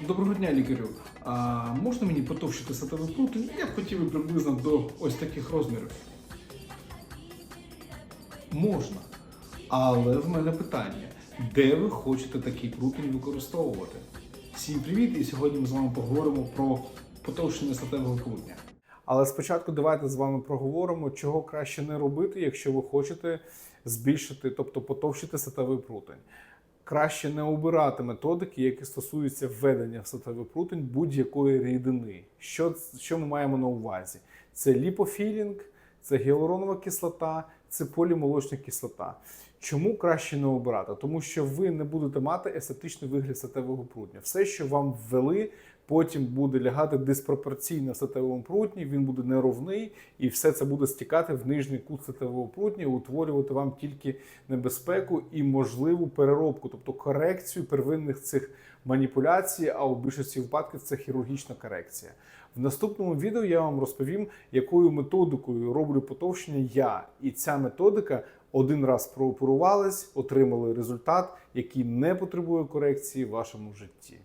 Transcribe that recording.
Доброго дня, лікарю. А можна мені потовщити сатовий прутень? Я б хотів би приблизно до ось таких розмірів. Можна. Але в мене питання: де ви хочете такий прутень використовувати? Всім привіт! І сьогодні ми з вами поговоримо про потовщення статевого прутня. Але спочатку давайте з вами проговоримо, чого краще не робити, якщо ви хочете збільшити, тобто потовщити статевий прутень. Краще не обирати методики, які стосуються введення в статевий прутень будь-якої рідини. Що, що ми маємо на увазі? Це ліпофілінг, це гіалуронова кислота, це полімолочна кислота. Чому краще не обирати? Тому що ви не будете мати естетичний вигляд статевого прутня. Все, що вам ввели, потім буде лягати диспропорційно в статевому прутні, він буде неровний, і все це буде стікати в нижній кут статевого прутня, утворювати вам тільки небезпеку і можливу переробку, тобто корекцію первинних цих маніпуляцій, а у більшості випадків це хірургічна корекція. В наступному відео я вам розповім, якою методикою роблю потовщення я. І ця методика один раз прооперувались, отримали результат, який не потребує корекції в вашому житті.